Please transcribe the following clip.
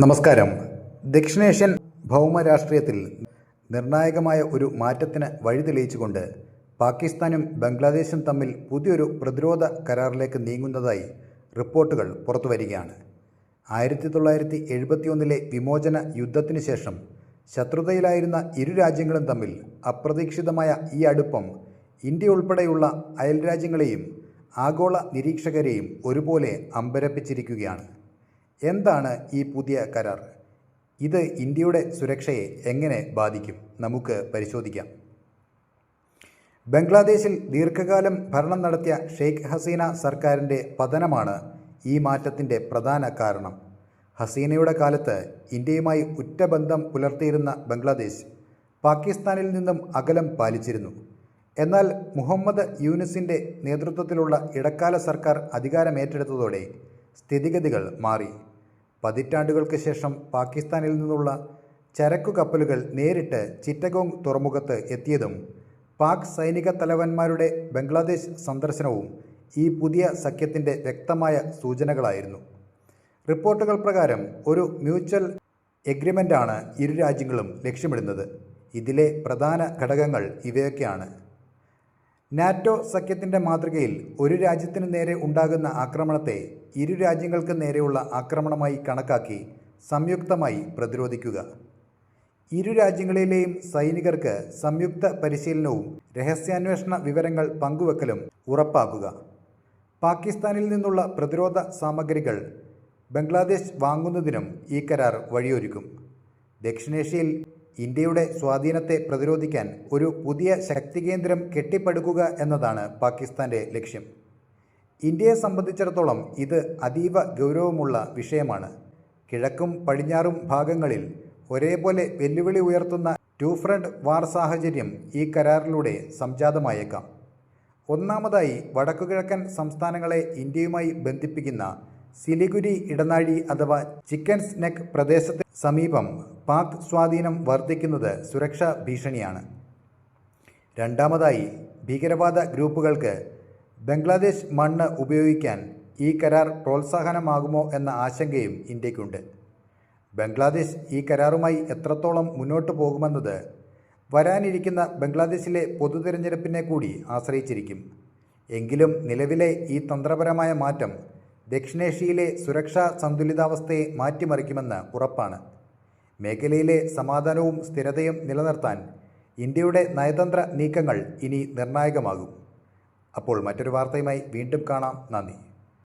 നമസ്കാരം. ദക്ഷിണേഷ്യൻ ഭൗമരാഷ്ട്രീയത്തിൽ നിർണായകമായ ഒരു മാറ്റത്തിന് വഴി തെളിയിച്ചുകൊണ്ട് പാകിസ്ഥാനും ബംഗ്ലാദേശും തമ്മിൽ പുതിയൊരു പ്രതിരോധ കരാറിലേക്ക് നീങ്ങുന്നതായി റിപ്പോർട്ടുകൾ പുറത്തുവരികയാണ്. ആയിരത്തി തൊള്ളായിരത്തി എഴുപത്തിയൊന്നിലെ വിമോചന യുദ്ധത്തിന് ശേഷം ശത്രുതയിലായിരുന്ന ഇരു രാജ്യങ്ങളും തമ്മിൽ അപ്രതീക്ഷിതമായ ഈ അടുപ്പം ഇന്ത്യ ഉൾപ്പെടെയുള്ള അയൽരാജ്യങ്ങളെയും ആഗോള നിരീക്ഷകരെയും ഒരുപോലെ അമ്പരപ്പിച്ചിരിക്കുകയാണ്. എന്താണ് ഈ പുതിയ കരാർ? ഇത് ഇന്ത്യയുടെ സുരക്ഷയെ എങ്ങനെ ബാധിക്കും? നമുക്ക് പരിശോധിക്കാം. ബംഗ്ലാദേശിൽ ദീർഘകാലം ഭരണം നടത്തിയ ഷെയ്ഖ് ഹസീന സർക്കാരിന്റെ പതനമാണ് ഈ മാറ്റത്തിന്റെ പ്രധാന കാരണം. ഹസീനയുടെ കാലത്ത് ഇന്ത്യയുമായി ഉറ്റ ബന്ധം പുലർത്തിയിരുന്ന ബംഗ്ലാദേശ് പാകിസ്ഥാനിൽ നിന്നും അകലം പാലിച്ചിരുന്നു. എന്നാൽ മുഹമ്മദ് യൂനിസിന്റെ നേതൃത്വത്തിലുള്ള ഇടക്കാല സർക്കാർ അധികാരമേറ്റെടുത്തതോടെ സ്ഥിതിഗതികൾ മാറി. പതിറ്റാണ്ടുകൾക്ക് ശേഷം പാകിസ്ഥാനിൽ നിന്നുള്ള ചരക്കു കപ്പലുകൾ നേരിട്ട് ചിറ്റഗോങ് തുറമുഖത്ത് എത്തിയതും പാക് സൈനിക തലവന്മാരുടെ ബംഗ്ലാദേശ് സന്ദർശനവും ഈ പുതിയ സഖ്യത്തിന്റെ വ്യക്തമായ സൂചനകളായിരുന്നു. റിപ്പോർട്ടുകൾ പ്രകാരം ഒരു മ്യൂച്വൽ എഗ്രിമെന്റാണ് ഇരു രാജ്യങ്ങളും ലക്ഷ്യമിടുന്നത്. ഇതിലെ പ്രധാന ഘടകങ്ങൾ ഇവയൊക്കെയാണ്. നാറ്റോ സഖ്യത്തിന്റെ മാതൃകയിൽ ഒരു രാജ്യത്തിന് നേരെ ഉണ്ടാകുന്ന ആക്രമണത്തെ ഇരു രാജ്യങ്ങൾക്ക് നേരെയുള്ള ആക്രമണമായി കണക്കാക്കി സംയുക്തമായി പ്രതിരോധിക്കുക. ഇരു രാജ്യങ്ങളിലെയും സൈനികർക്ക് സംയുക്ത പരിശീലനവും രഹസ്യാന്വേഷണ വിവരങ്ങൾ പങ്കുവെക്കലും ഉറപ്പാക്കുക. പാകിസ്ഥാനിൽ നിന്നുള്ള പ്രതിരോധ സാമഗ്രികൾ ബംഗ്ലാദേശ് വാങ്ങുന്നതിനും ഈ കരാർ വഴിയൊരുക്കും. ദക്ഷിണേഷ്യയിൽ ഇന്ത്യയുടെ സ്വാധീനത്തെ പ്രതിരോധിക്കാൻ ഒരു പുതിയ ശക്തികേന്ദ്രം കെട്ടിപ്പടുക്കുക എന്നതാണ് പാകിസ്ഥാന്റെ ലക്ഷ്യം. ഇന്ത്യയെ സംബന്ധിച്ചിടത്തോളം ഇത് അതീവ ഗൗരവമുള്ള വിഷയമാണ്. കിഴക്കും പടിഞ്ഞാറും ഭാഗങ്ങളിൽ ഒരേപോലെ വെല്ലുവിളി ഉയർത്തുന്ന ടു ഫ്രണ്ട് വാർ സാഹചര്യം ഈ കരാറിലൂടെ സംജാതമായേക്കാം. ഒന്നാമതായി വടക്കുകിഴക്കൻ സംസ്ഥാനങ്ങളെ ഇന്ത്യയുമായി ബന്ധിപ്പിക്കുന്ന സിലിഗുരി ഇടനാഴി അഥവാ ചിക്കൻസ് നെക്ക് പ്രദേശത്തിന് സമീപം പാക് സ്വാധീനം വർദ്ധിക്കുന്നത് സുരക്ഷാ ഭീഷണിയാണ്. രണ്ടാമതായി ഭീകരവാദ ഗ്രൂപ്പുകൾക്ക് ബംഗ്ലാദേശ് മണ്ണ് ഉപയോഗിക്കാൻ ഈ കരാർ പ്രോത്സാഹനമാകുമോ എന്ന ആശങ്കയും ഇന്ത്യക്കുണ്ട്. ബംഗ്ലാദേശ് ഈ കരാറുമായി എത്രത്തോളം മുന്നോട്ട് പോകുമെന്നത് വരാനിരിക്കുന്ന ബംഗ്ലാദേശിലെ പൊതു കൂടി ആശ്രയിച്ചിരിക്കും. എങ്കിലും നിലവിലെ ഈ തന്ത്രപരമായ മാറ്റം ദക്ഷിണേഷ്യയിലെ സുരക്ഷാ സന്തുലിതാവസ്ഥയെ മാറ്റിമറിക്കുമെന്ന് ഉറപ്പാണ്. മേഖലയിലെ സമാധാനവും സ്ഥിരതയും നിലനിർത്താൻ ഇന്ത്യയുടെ നയതന്ത്ര നീക്കങ്ങൾ ഇനി നിർണായകമാകും. അപ്പോൾ മറ്റൊരു വാർത്തയുമായി വീണ്ടും കാണാം. നന്ദി.